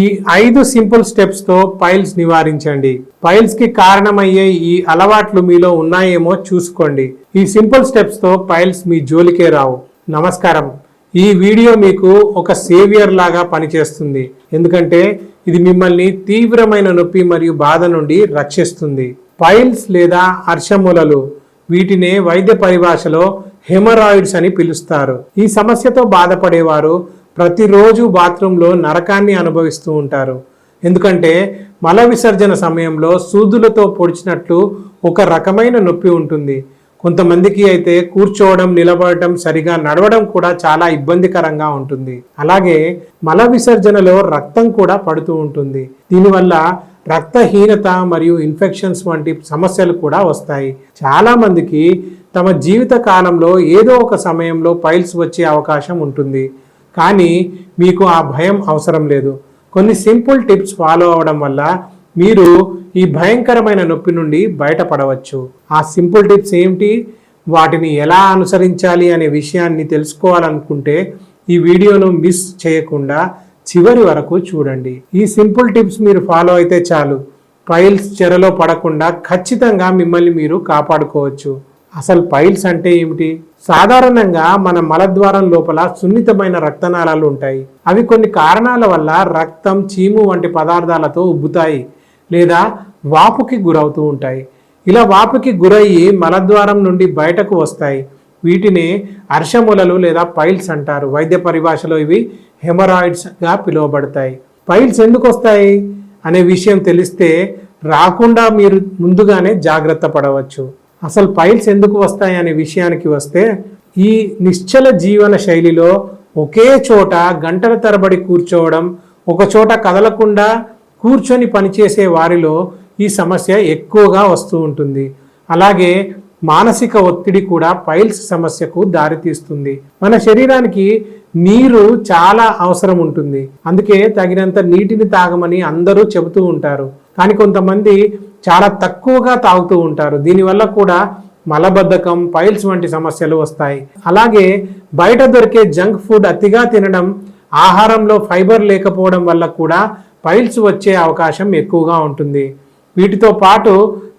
ఈ ఐదు simple స్టెప్స్తో piles నివారించండి. పైల్స్కి కారణమయ్యే ఈ అలవాట్లు మీలో ఉన్నాయేమో చూసుకోండి. ఈ సింపుల్ స్టెప్స్తో పైల్స్ మీ జోలికే రావు. నమస్కారం. ఈ వీడియో మీకు ఒక సేవియర్ లాగా పనిచేస్తుంది. ఎందుకంటే ఇది మిమ్మల్ని తీవ్రమైన నొప్పి మరియు బాధ నుండి రక్షిస్తుంది. పైల్స్ లేదా హర్షములలు వీటినే వైద్య పరిభాషలో హెమరాయిడ్స్ అని పిలుస్తారు. ఈ సమస్యతో బాధపడేవారు ప్రతిరోజు బాత్రూంలో నరకాన్ని అనుభవిస్తూ ఉంటారు. ఎందుకంటే మల విసర్జన సమయంలో సూదులతో పొడిచినట్లు ఒక రకమైన నొప్పి ఉంటుంది. కొంతమందికి అయితే కూర్చోవడం నిలబడటం సరిగా నడవడం కూడా చాలా ఇబ్బందికరంగా ఉంటుంది. అలాగే మల విసర్జనలో రక్తం కూడా పడుతూ ఉంటుంది. దీనివల్ల రక్తహీనత మరియు ఇన్ఫెక్షన్స్ వంటి సమస్యలు కూడా వస్తాయి. చాలామందికి తమ జీవిత కాలంలో ఏదో ఒక సమయంలో పైల్స్ వచ్చే అవకాశం ఉంటుంది. కానీ మీకు ఆ భయం అవసరం లేదు. కొన్ని సింపుల్ టిప్స్ ఫాలో అవడం వల్ల మీరు ఈ భయంకరమైన నొప్పి నుండి బయటపడవచ్చు. ఆ సింపుల్ టిప్స్ ఏమిటి? వాటిని ఎలా అనుసరించాలి అనే విషయాన్ని తెలుసుకోవాలనుకుంటే ఈ వీడియోను మిస్ చేయకుండా చివరి వరకు చూడండి. ఈ సింపుల్ టిప్స్ మీరు ఫాలో అయితే చాలు. పైల్స్ చెరలో పడకుండా ఖచ్చితంగా మిమ్మల్ని మీరు కాపాడుకోవచ్చు. అసలు పైల్స్ అంటే ఏమిటి? సాధారణంగా మన మలద్వారం లోపల సున్నితమైన రక్తనాళాలు ఉంటాయి. అవి కొన్ని కారణాల వల్ల రక్తం చీము వంటి పదార్థాలతో ఉబ్బుతాయి లేదా వాపుకి గురవుతూ ఉంటాయి. ఇలా వాపుకి గురయ్యి మలద్వారం నుండి బయటకు వస్తాయి. వీటిని అర్షములలు లేదా పైల్స్ అంటారు. వైద్య పరిభాషలో ఇవి హెమరాయిడ్స్గా పిలువబడతాయి. పైల్స్ ఎందుకు వస్తాయి? అనే విషయం తెలిస్తే రాకుండా మీరు ముందుగానే జాగ్రత్త పడవచ్చు. అసలు పైల్స్ ఎందుకు వస్తాయి అనే విషయానికి వస్తే ఈ నిశ్చల జీవన శైలిలో ఒకే చోట గంటల తరబడి కూర్చోవడం ఒక చోట కదలకుండా కూర్చొని పనిచేసే వారిలో ఈ సమస్య ఎక్కువగా వస్తూ ఉంటుంది. అలాగే మానసిక ఒత్తిడి కూడా పైల్స్ సమస్యకు దారితీస్తుంది. మన శరీరానికి నీరు చాలా అవసరం ఉంటుంది. అందుకే తగినంత నీటిని తాగమని అందరూ చెబుతూ ఉంటారు. కానీ కొంతమంది చాలా తక్కువగా తాగుతూ ఉంటారు. దీనివల్ల కూడా మలబద్ధకం పైల్స్ వంటి సమస్యలు వస్తాయి. అలాగే బయట దొరికే జంక్ ఫుడ్ అతిగా తినడం ఆహారంలో ఫైబర్ లేకపోవడం వల్ల కూడా పైల్స్ వచ్చే అవకాశం ఎక్కువగా ఉంటుంది. వీటితో పాటు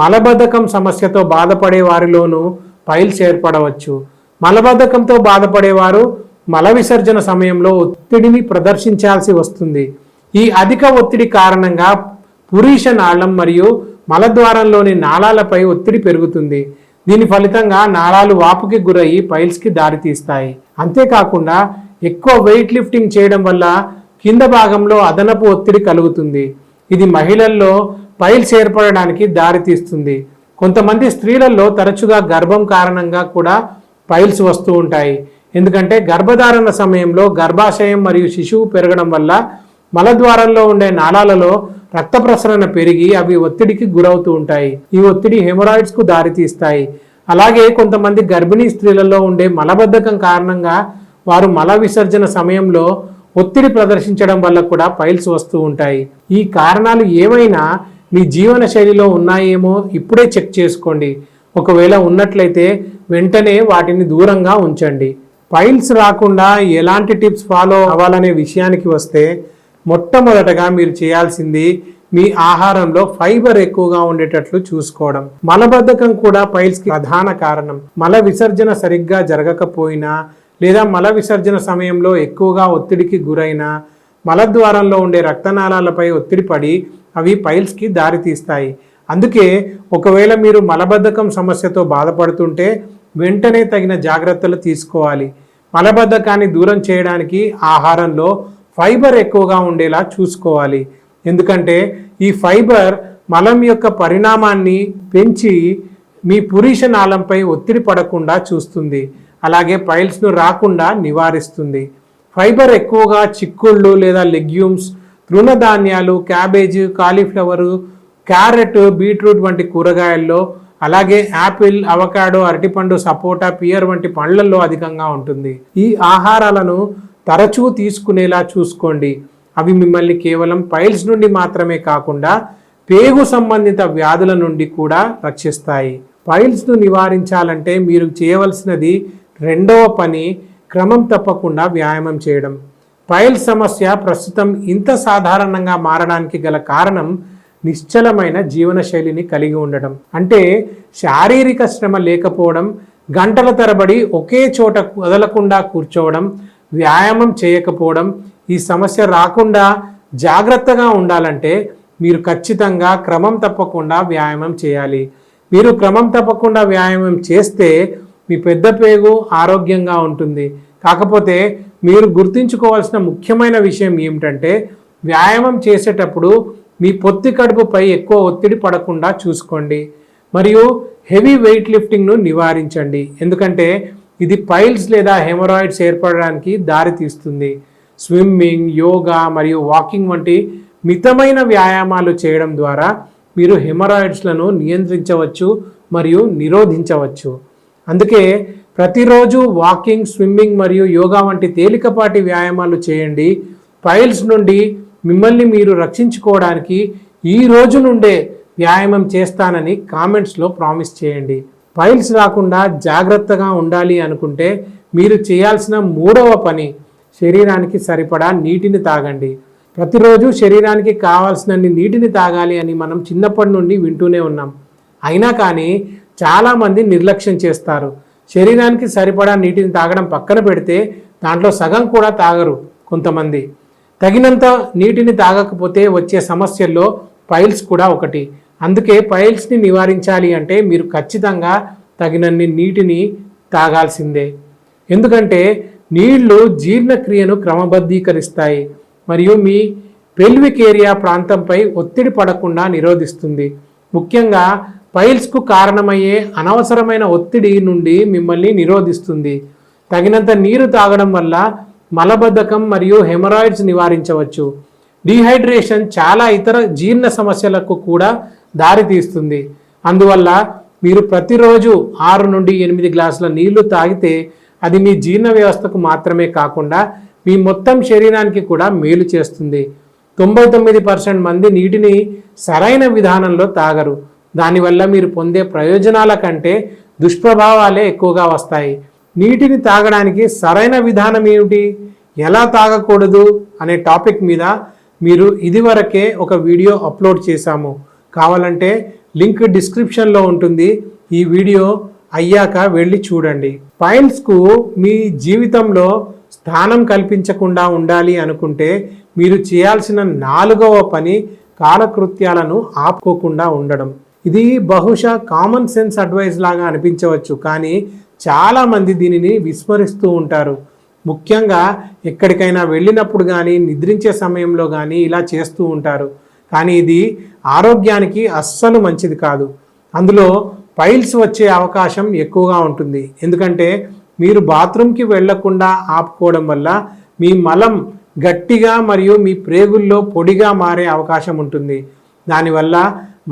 మలబద్ధకం సమస్యతో బాధపడే వారిలోనూ పైల్స్ ఏర్పడవచ్చు. మలబద్ధకంతో బాధపడేవారు మల విసర్జన సమయంలో ఒత్తిడిని ప్రదర్శించాల్సి వస్తుంది. ఈ అధిక ఒత్తిడి కారణంగా పురీష నాళం మరియు మలద్వారంలోని నాళాలపై ఒత్తిడి పెరుగుతుంది. దీని ఫలితంగా నాళాలు వాపుకి గురయ్యి పైల్స్కి దారితీస్తాయి అంతేకాకుండా ఎక్కువ వెయిట్ లిఫ్టింగ్ చేయడం వల్ల కింద భాగంలో అదనపు ఒత్తిడి కలుగుతుంది. ఇది మహిళల్లో పైల్స్ ఏర్పడడానికి దారితీస్తుంది కొంతమంది స్త్రీలలో తరచుగా గర్భం కారణంగా కూడా పైల్స్ వస్తూ ఉంటాయి. ఎందుకంటే గర్భధారణ సమయంలో గర్భాశయం మరియు శిశువు పెరగడం వల్ల మలద్వారంలో ఉండే నాళాలలో రక్త ప్రసరణ పెరిగి అవి ఒత్తిడికి గురవుతూ ఉంటాయి. ఈ ఒత్తిడి హెమరాయిడ్స్కు దారితీస్తాయి. అలాగే కొంతమంది గర్భిణీ స్త్రీలలో ఉండే మలబద్ధకం కారణంగా వారు మల విసర్జన సమయంలో ఒత్తిడి ప్రదర్శించడం వల్ల కూడా పైల్స్ వస్తూ ఉంటాయి. ఈ కారణాలు ఏమైనా మీ జీవన శైలిలో ఉన్నాయేమో ఇప్పుడే చెక్ చేసుకోండి. ఒకవేళ ఉన్నట్లయితే వెంటనే వాటిని దూరంగా ఉంచండి. పైల్స్ రాకుండా ఎలాంటి టిప్స్ ఫాలో అవ్వాలనే విషయానికి వస్తే మొట్టమొదటగా మీరు చేయాల్సింది మీ ఆహారంలో ఫైబర్ ఎక్కువగా ఉండేటట్లు చూసుకోవడం. మలబద్ధకం కూడా పైల్స్కి ప్రధాన కారణం. మల విసర్జన సరిగ్గా జరగకపోయినా లేదా మల విసర్జన సమయంలో ఎక్కువగా ఒత్తిడికి గురైనా మలద్వారంలో ఉండే రక్తనాళాలపై ఒత్తిడి పడి అవి పైల్స్కి దారితీస్తాయి. అందుకే ఒకవేళ మీరు మలబద్ధకం సమస్యతో బాధపడుతుంటే వెంటనే తగిన జాగ్రత్తలు తీసుకోవాలి. మలబద్ధకాన్ని దూరం చేయడానికి ఆహారంలో ఫైబర్ ఎక్కువగా ఉండేలా చూసుకోవాలి. ఎందుకంటే ఈ ఫైబర్ మలం యొక్క పరిణామాన్ని పెంచి మీ పురుష నాళంపై ఒత్తిడి పడకుండా చూస్తుంది. అలాగే పైల్స్ను రాకుండా నివారిస్తుంది. ఫైబర్ ఎక్కువగా చిక్కుళ్ళు లేదా లెగ్యూమ్స్ తృణధాన్యాలు క్యాబేజ్ కాలీఫ్లవరు క్యారెట్ బీట్రూట్ వంటి కూరగాయల్లో అలాగే యాపిల్ అవకాడో అరటిపండు సపోటా పియర్ వంటి పండ్లలో అధికంగా ఉంటుంది. ఈ ఆహారాలను తరచూ తీసుకునేలా చూసుకోండి. అవి మిమ్మల్ని కేవలం పైల్స్ నుండి మాత్రమే కాకుండా పేగు సంబంధిత వ్యాధుల నుండి కూడా రక్షిస్తాయి. పైల్స్ను నివారించాలంటే మీరు చేయవలసినది రెండవ పని క్రమం తప్పకుండా వ్యాయామం చేయడం. పైల్ సమస్య ప్రస్తుతం ఇంత సాధారణంగా మారడానికి గల కారణం నిశ్చలమైన జీవనశైలిని కలిగి ఉండడం. అంటే శారీరక శ్రమ లేకపోవడం గంటల తరబడి ఒకే చోట వదలకుండా కూర్చోవడం వ్యాయామం చేయకపోవడం ఈ సమస్య రాకుండా జాగ్రత్తగా ఉండాలంటే మీరు ఖచ్చితంగా క్రమం తప్పకుండా వ్యాయామం చేయాలి. మీరు క్రమం తప్పకుండా వ్యాయామం చేస్తే మీ పెద్ద పేగు ఆరోగ్యంగా ఉంటుంది. కాకపోతే మీరు గుర్తుంచుకోవాల్సిన ముఖ్యమైన విషయం ఏమిటంటే వ్యాయామం చేసేటప్పుడు మీ పొత్తి కడుపుపై ఎక్కువ ఒత్తిడి పడకుండా చూసుకోండి. మరియు హెవీ వెయిట్ లిఫ్టింగ్ను నివారించండి. ఎందుకంటే ఇది పైల్స్ లేదా హెమరాయిడ్స్ ఏర్పడడానికి దారితీస్తుంది. స్విమ్మింగ్ యోగా మరియు వాకింగ్ వంటి మితమైన వ్యాయామాలు చేయడం ద్వారా మీరు హెమరాయిడ్స్లను నియంత్రించవచ్చు మరియు నిరోధించవచ్చు. అందుకే ప్రతిరోజు వాకింగ్ స్విమ్మింగ్ మరియు యోగా వంటి తేలికపాటి వ్యాయామాలు చేయండి. పైల్స్ నుండి మిమ్మల్ని మీరు రక్షించుకోవడానికి ఈ రోజు నుండే వ్యాయామం చేస్తానని కామెంట్స్లో ప్రామిస్ చేయండి. పైల్స్ రాకుండా జాగ్రత్తగా ఉండాలి అనుకుంటే మీరు చేయాల్సిన మూడవ పని శరీరానికి సరిపడా నీటిని తాగండి. ప్రతిరోజు శరీరానికి కావాల్సినన్ని నీటిని తాగాలి అని మనం చిన్నప్పటి నుండి వింటూనే ఉన్నాం. అయినా కానీ చాలామంది నిర్లక్ష్యం చేస్తారు. శరీరానికి సరిపడా నీటిని తాగడం పక్కన పెడితే దాంట్లో సగం కూడా తాగరు కొంతమంది. తగినంత నీటిని తాగకపోతే వచ్చే సమస్యల్లో పైల్స్ కూడా ఒకటి. అందుకే పైల్స్ని నివారించాలి అంటే మీరు ఖచ్చితంగా తగినన్ని నీటిని తాగాల్సిందే. ఎందుకంటే నీళ్ళు జీర్ణక్రియను క్రమబద్ధీకరిస్తాయి మరియు మీ పెల్విక్ ఏరియా ప్రాంతంపై ఒత్తిడి పడకుండా నిరోధిస్తుంది. ముఖ్యంగా పైల్స్కు కారణమయ్యే అనవసరమైన ఒత్తిడి నుండి మిమ్మల్ని నిరోధిస్తుంది. తగినంత నీరు తాగడం వల్ల మలబద్ధకం మరియు హెమరాయిడ్స్ నివారించవచ్చు. డీహైడ్రేషన్ చాలా ఇతర జీర్ణ సమస్యలకు కూడా దారితీస్తుంది అందువల్ల మీరు ప్రతిరోజు ఆరు నుండి ఎనిమిది గ్లాసుల నీళ్ళు తాగితే అది మీ జీర్ణ వ్యవస్థకు మాత్రమే కాకుండా మీ మొత్తం శరీరానికి కూడా మేలు చేస్తుంది. తొంభై తొమ్మిది పర్సెంట్ మంది నీటిని సరైన విధానంలో తాగరు. దానివల్ల మీరు పొందే ప్రయోజనాల కంటే దుష్ప్రభావాలే ఎక్కువగా వస్తాయి. నీటిని తాగడానికి సరైన విధానం ఏమిటి? ఎలా తాగకూడదు? అనే టాపిక్ మీద మీరు ఇదివరకే ఒక వీడియో అప్లోడ్ చేశాము. కావాలంటే లింక్ డిస్క్రిప్షన్లో ఉంటుంది. ఈ వీడియో అయ్యాక వెళ్ళి చూడండి. పాయింట్స్కు మీ జీవితంలో స్థానం కల్పించకుండా ఉండాలి అనుకుంటే మీరు చేయాల్సిన నాలుగవ పని కాలకృత్యాలను ఆపుకోకుండా ఉండడం. ఇది బహుశా కామన్ సెన్స్ అడ్వైస్ లాగా అనిపించవచ్చు కానీ చాలామంది దీనిని విస్మరిస్తూ ఉంటారు. ముఖ్యంగా ఎక్కడికైనా వెళ్ళినప్పుడు కానీ నిద్రించే సమయంలో కానీ ఇలా చేస్తూ ఉంటారు. కానీ ఇది ఆరోగ్యానికి అస్సలు మంచిది కాదు. అందులో పైల్స్ వచ్చే అవకాశం ఎక్కువగా ఉంటుంది. ఎందుకంటే మీరు బాత్రూమ్కి వెళ్ళకుండా ఆపుకోవడం వల్ల మీ మలం గట్టిగా మరియు మీ ప్రేగుల్లో పొడిగా మారే అవకాశం ఉంటుంది. దానివల్ల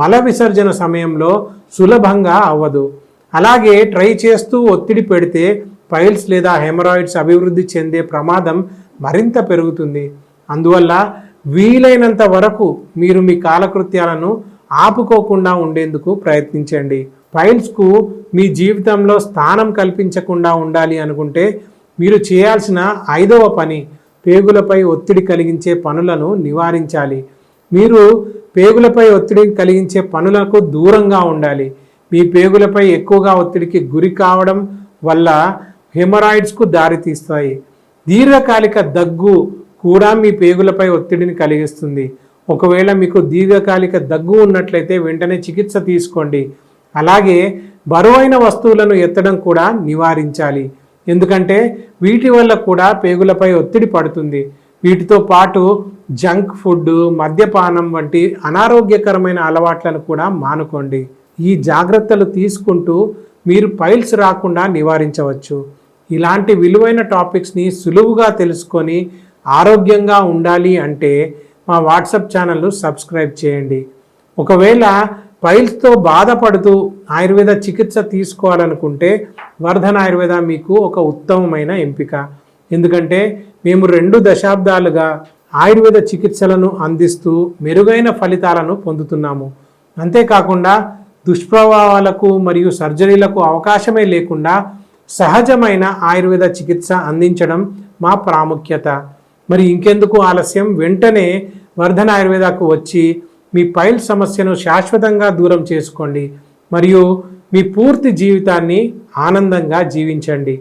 మల విసర్జన సమయంలో సులభంగా అవ్వదు. అలాగే ట్రై చేస్తూ ఒత్తిడి పెడితే పైల్స్ లేదా హెమరాయిడ్స్ అభివృద్ధి చెందే ప్రమాదం మరింత పెరుగుతుంది. అందువల్ల వీలైనంత వరకు మీరు మీ కాలకృత్యాలను ఆపుకోకుండా ఉండేందుకు ప్రయత్నించండి. ఫైల్స్కు మీ జీవితంలో స్థానం కల్పించకుండా ఉండాలి అనుకుంటే మీరు చేయాల్సిన ఐదవ పని పేగులపై ఒత్తిడి కలిగించే పనులను నివారించాలి. మీరు పేగులపై ఒత్తిడి కలిగించే పనులకు దూరంగా ఉండాలి. మీ పేగులపై ఎక్కువగా ఒత్తిడికి గురి కావడం వల్ల హెమరాయిడ్స్కు దారితీస్తాయి. దీర్ఘకాలిక దగ్గు కూడా మీ పేగులపై ఒత్తిడిని కలిగిస్తుంది. ఒకవేళ మీకు దీర్ఘకాలిక దగ్గు ఉన్నట్లయితే వెంటనే చికిత్స తీసుకోండి. అలాగే బరువైన వస్తువులను ఎత్తడం కూడా నివారించాలి. ఎందుకంటే వీటి వల్ల కూడా పేగులపై ఒత్తిడి పడుతుంది. వీటితో పాటు జంక్ ఫుడ్ మద్యపానం వంటి అనారోగ్యకరమైన అలవాట్లను కూడా మానుకోండి. ఈ జాగ్రత్తలు తీసుకుంటూ మీరు పైల్స్ రాకుండా నివారించవచ్చు. ఇలాంటి విలువైన టాపిక్స్ని సులువుగా తెలుసుకొని ఆరోగ్యంగా ఉండాలి అంటే మా వాట్సాప్ ఛానల్ను సబ్స్క్రైబ్ చేయండి. ఒకవేళ పైల్స్తో బాధపడుతూ ఆయుర్వేద చికిత్స తీసుకోవాలనుకుంటే వర్ధన్ ఆయుర్వేద మీకు ఒక ఉత్తమమైన ఎంపిక. ఎందుకంటే మేము రెండు దశాబ్దాలుగా ఆయుర్వేద చికిత్సలను అందిస్తూ మెరుగైన ఫలితాలను పొందుతున్నాము. అంతేకాకుండా దుష్ప్రభావాలకు మరియు సర్జరీలకు అవకాశమే లేకుండా సహజమైన ఆయుర్వేద చికిత్స అందించడం మా ప్రాముఖ్యత. మరి ఇంకెందుకు ఆలస్యం? వెంటనే వర్ధన ఆయుర్వేదకు వచ్చి మీ పైల్ సమస్యను శాశ్వతంగా దూరం చేసుకోండి. మరియు మీ పూర్తి జీవితాన్ని ఆనందంగా జీవించండి.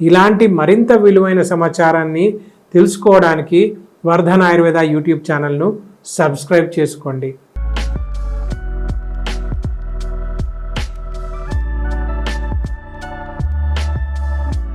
ఇలాంటి మరింత విలువైన సమాచారాన్ని తెలుసుకోవడానికి వర్ధన్ ఆయుర్వేద యూట్యూబ్ ఛానల్ను సబ్స్క్రైబ్ చేసుకోండి.